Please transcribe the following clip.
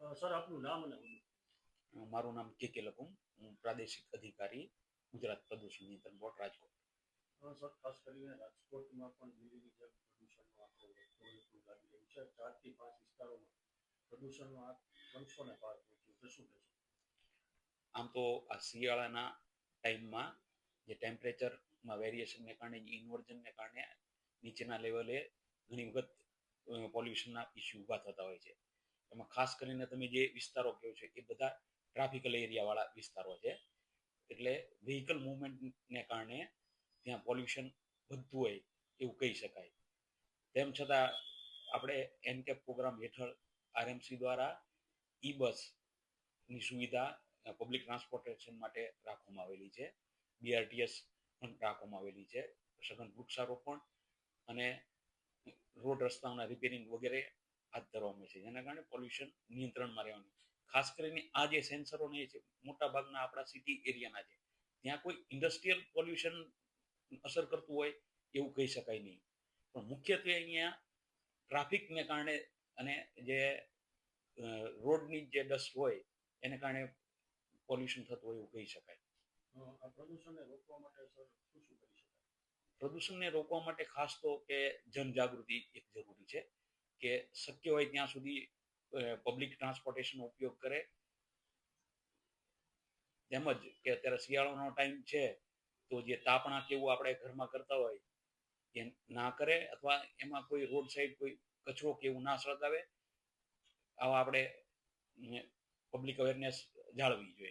Sir આપનું નામ અને મારું નામ કે કે લકુમ હું પ્રાદેશિક અધિકારી ગુજરાત પ્રદૂષણ નિયંત્રણ બોર્ડ રાજકોટ. સર ખાસ કરીને રાજકોટમાં પણ દિલ્હીની જેમ પ્રદૂષણનો આંકડો વધતો લાગી રહ્યું છે. ચારથી પાંચ વિસ્તારોમાં પ્રદૂષણનો આંક ત્રણસો ને પાર પહોંચ્યો છે. શું કહેશો? આમ તો આ શિયાળાના ટાઈમમાં જે ટેમ્પરેચરમાં વેરિએશનને કારણે ઇન્વર્જનને કારણે નીચેના લેવલે ઘણી વખત પોલ્યુશનના ઇસ્યુ ઊભા થતા હોય છે. એમાં ખાસ કરીને તમે જે વિસ્તારો કહો છો, એ બધા ટ્રાફિકલ એરિયાવાળા વિસ્તારો છે. એટલે વ્હીકલ મુવમેન્ટને કારણે ત્યાં પોલ્યુશન વધતું હોય એવું કહી શકાય. તેમ છતાં આપણે એનકેપ પ્રોગ્રામ હેઠળ આરએમસી દ્વારા ઈ બસની સુવિધા પબ્લિક ટ્રાન્સપોર્ટેશન માટે રાખવામાં આવેલી છે. બીઆરટીએસ પણ રાખવામાં આવેલી છે. સઘન વૃક્ષારોપણ અને રોડ રસ્તાઓના રિપેરિંગ વગેરે હાથ ધરવામાં છે. જેના કારણે પોલ્યુશન નિયંત્રણમાં રહેવાનું. ખાસ કરીને આ જે સેન્સરોને છે મોટા ભાગના આપણા સિટી એરિયાના છે. ત્યાં કોઈ ઇન્ડસ્ટ્રીયલ પોલ્યુશન અસર કરતું હોય એવું કહી શકાય નહીં. પણ મુખ્યત્વે અહીંયા ટ્રાફિકને કારણે અને જે રોડની જે ડસ્ટ હોય એને કારણે પોલ્યુશન થતું હોય એવું કહી શકાય. આ પ્રદૂષણને રોકવા માટે સર શું શું કરી શકાય? પ્રદૂષણને રોકવા માટે ખાસ તો કે જનજાગૃતિ એક જરૂરી છે. કે શક્ય હોય ત્યાં સુધી પબ્લિક ટ્રાન્સપોર્ટેશનનો ઉપયોગ કરે. તેમજ કે અત્યારે શિયાળાનો ટાઈમ છે, તો જે તાપણા કેવું આપણે ઘરમાં કરતા હોય, એ ના કરે અથવા એમાં કોઈ રોડ સાઈડ કોઈ કચરો કે એવું ના સળગાવે, આવા આપણે પબ્લિક અવેરનેસ જાળવવી જોઈએ.